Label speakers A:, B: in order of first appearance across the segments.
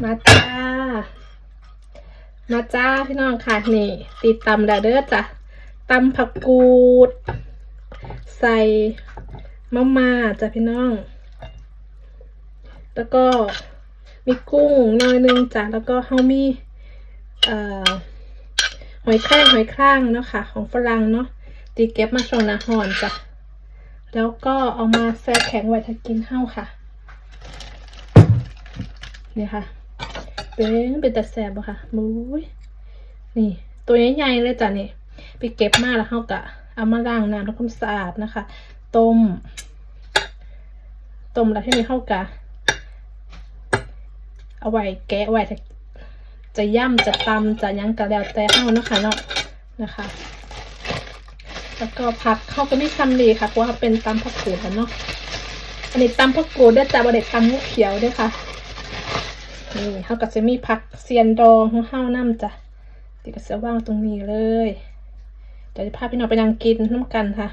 A: มาจ้า มาจ้าพี่น้องค่ะนี่ติดตำแล้วเด้อจ้ะตำผักกูด ใส่มะม่าจ้ะพี่น้อง แล้วก็มีกุ้งน่อยนึงจ้ะแล้วก็เฮามีเอ่อหอยแครงหอยคร้างเนาะค่ะ ของฝรั่งเนาะตีเก็บมาชงนาหอนจ้ะแล้วก็เอามาแช่แข็งไว้ถ้ากินเฮาค่ะนี่ค่ะ เป็นเป็นแต่แสบอะค่ะมุ้ยนี่ ตัวใหญ่ๆเลยจ้ะนี่ไปเก็บมาแล้วเขากะเอามาล้างน้ำทำความสะอาดนะคะ ต้ม ต้มแล้วที่นี่เข้ากะเอาไว้แกะไว้จะย่ำจะตำจะยังกะแล้วแต่เข้าเนาะคะเนาะนะคะ แล้วก็ผักเข้าก็ไม่ทำดีค่ะเพราะว่าเป็นตำผักกูดเนาะอันนี้ตำผักกูดได้จ้ะบะเด็ดตำงูเขียวด้วยค่ะ นี่เขาก็จะมีผักเซียนดองของเฮาน้ำจ้ะติดกับเสื้อว่างตรงนี้เลยเดี๋ยวจะพาพี่น้องไปนั่งกินน้ำกันค่ะ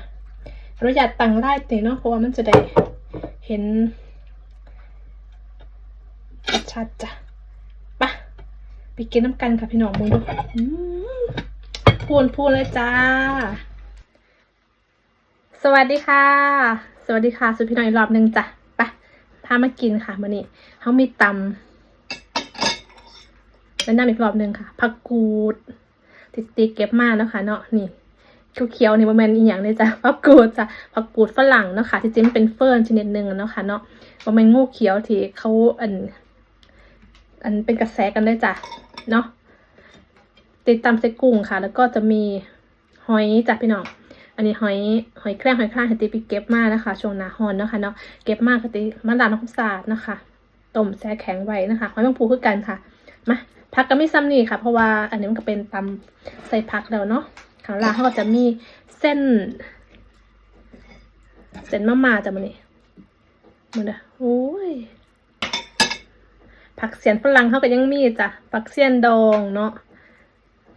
A: อนุญาตตั้งไล่ตีเนาะเพราะว่ามันจะได้เห็นชัดจ้ะไปะไปกินน้ำกันค่ะพี่น้องมึงดูพูนพูนเลยจ้า สวัสดีค่ะ สวัสดีค่ะ สุดพี่น้องอีกรอบหนึ่งจ้ะไปพามากินค่ะมื่อนี้เขามีตำ แนะนำอีกรอบหนึ่งค่ะผักกูดติดตีเก็บมาแล้วค่ะเนาะนี่เขียวๆนี่มันเป็นอีกอย่างเลยจ้ะผักกูดจ้ะผักกูดฝรั่งเนาะค่ะที่จริงมันเป็นเฟิร์นชนิดหนึ่งเนาะค่ะเนาะมันเป็นงูเขียวที่เขาอัน อันเป็นกระแสกันเลยจ้ะเนาะติดตามเซกุ้งค่ะ แล้วก็จะมีหอยจ้ะพี่น้องอันนี้หอยหอยแครงหอยคลางที่ติไปเก็บมานะคะช่วงหนาฮอนเนาะคะเนาะเก็บมากติมาล้างน้ำความสะอาดนะคะต้มแช่แข็งไว้นะคะหอยแมงภูคือกันค่ะมา ผักก็ไม่ซ้ำนี่ค่ะ เพราะว่าอันนี้มันก็เป็นตำใส่ผักแล้วเนาะข้างล่างเขาก็จะมีเส้น เส้นมะม่าจ้ะมันนี่มันเด้อโอ้ยผักเสียนฝรั่งเขาก็ยังมีจ้ะผักเสียนดองเนาะ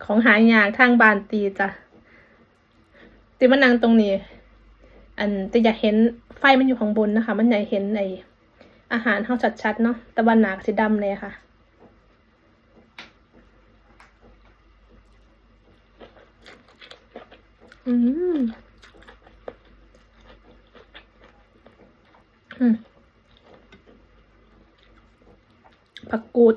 A: ของหายากทางบานตีจ้ะตีมันนางตรงนี้ อันจะอยากเห็นไฟมันอยู่ข้างบนนะคะ มันอยากเห็นไออาหารเขาชัดๆเนาะตะวันหนักสีดำเลยค่ะ อืมอืมผักกูด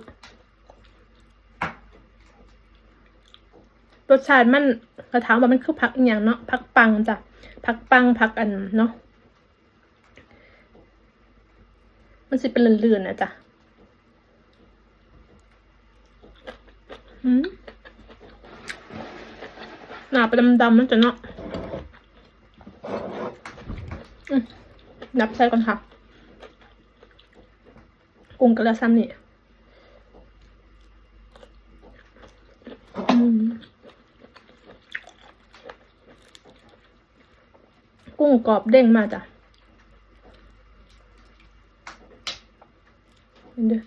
A: รสชาติมันกระถามว่ามันคือผักอย่างเนาะผักปังจ้ะผักปังผักอันเนาะมันสิเป็นเลื่อนๆนะจ้ะอืม หนาไปดำๆมันจะเนาะนับใส่ก่อนค่ะ กุ้งกระซ้ำนี่กุ้งกรอบเด้งมากจ้ะเห็นเด้อ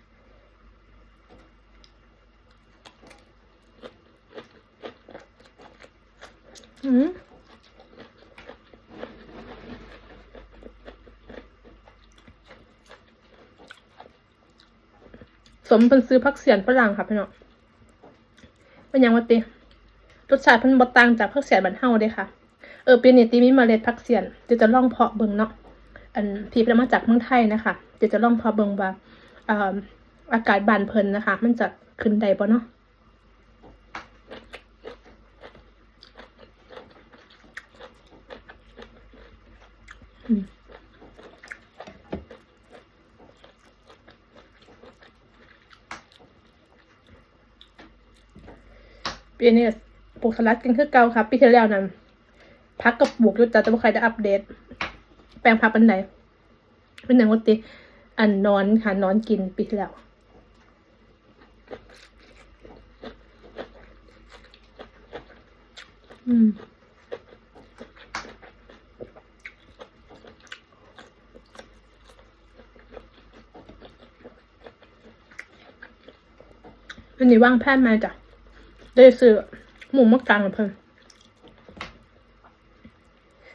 A: อืมสมเป็นซื้อพักเสียนฝรั่งค่ะพี่น้องเป็นยังวะติรสชาติเพิ่นบ่ต่างจากพักเสียนบ้านเฮาเด้ค่ะ เออปีนี้ตีมีเมล็ดพักเสียนเดี๋ยวจะลองเพาะเบิ่งเนาะ อันที่เป็นมาจากเมืองไทยนะคะเดี๋ยวจะลองเพาะเบิ่งว่าอ่าอากาศบานเพิ่นนะคะ มันจะขึ้นได้บ่เนาะ ปีนี้ปลูกสลัดกันคือเก่าครับปีที่แล้วนั้นพักกับปลูกอยู่แต่แต่ว่ใครได้อัปเดต แปลงพักเป็นไหนเป็นหนังวัติอันนอนค่ะนอนกินปีที่แล้วอืม อันนี้ว่างแพทย์มาจ้ะได้ซื้อหมูมะกางกับเพิ่น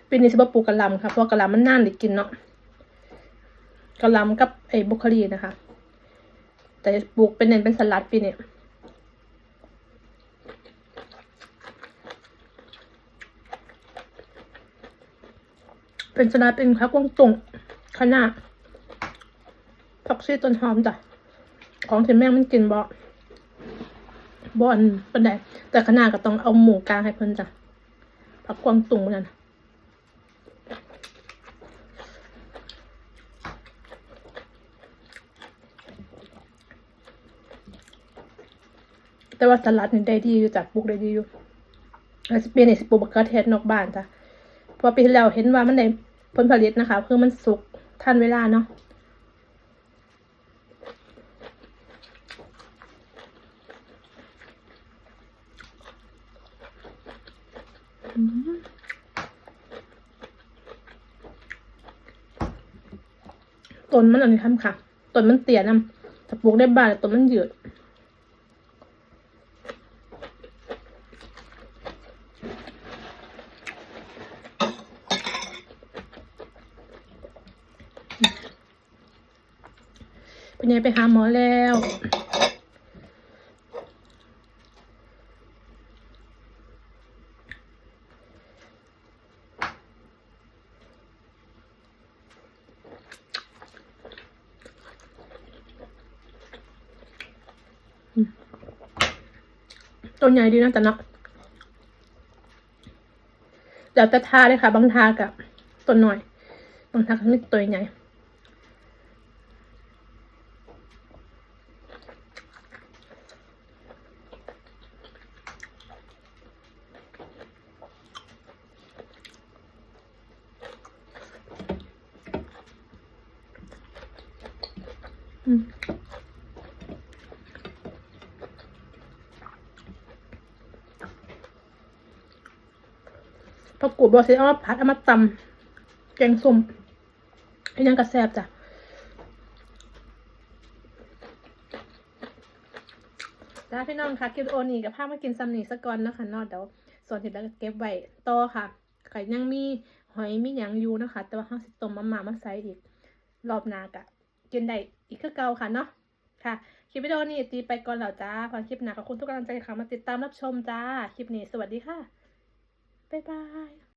A: ปีนี้สิบปูกกะลำค่ะเพราะกะลำมันน่านได้กินเนาะกะลำกับไอ้บรอกโคลีนะคะ แต่ปลูกเป็นเน้นเป็นสลัดปีนี้เป็นสลัดเป็นผักกวงตุงคะน้าผักชีต้นหอมจ้ะของที่แม่งมันกินบ่ บอันเป็นไดแต่คะน้าก็ต้องเอาหมูกลางให้เพิ่นจ้ะผักกวางตุงนั่นน่ะแต่ว่าสลัดนี่ได้ดีอยู่จ้ะปลูกได้ดีอยู่แล้วสเปนนี่สิปลูกมะเขือเทศนอกบ้านจ้ะพอปีที่แล้วเห็นว่ามันได้ผลผลิตนะคะ คือมันสุกทันเวลาเนาะ ต้นมันอันนี้ทำค่ะต้นมันเตี้ยนำถ้าปลูกได้บ้านต้นมันยืดเป็นไงไปหาหมอแล้ว ต้นใหญ่ดีนะแต่นาะเดี๋ยวจะทาเลยค่ะ บางทากับต้นหน่อย บางทากับนี่ตัวใหญ่อืม ผักกูดบอสิเอมาผัดเอามาตำแกงส้มให้ยังกระแซบจ้ะจ้าพี่น้องค่ะคลิปโอนี้กับภาพมากินซัมนี่สะก่อนนะคะนอกเดี๋ยวส่วนที่แล้วก็เก็บไว้ต่อค่ะไข่ยังมีหอยมีหยังอยู่นะคะ แต่ว่าห้าสิต้มมาม่ามาใส่อีก รอบนากะกินได้อีกคือเก่าค่ะเนาะค่ะคลิปวิดีโอนี้ตีไปก่อนแล้วจ้าก่อคลิปหน้าขอบคุณทุกกำลังใจค่ะมาติดตามรับชมจ้า คลิปนี้สวัสดีค่ะ บ๊ายบาย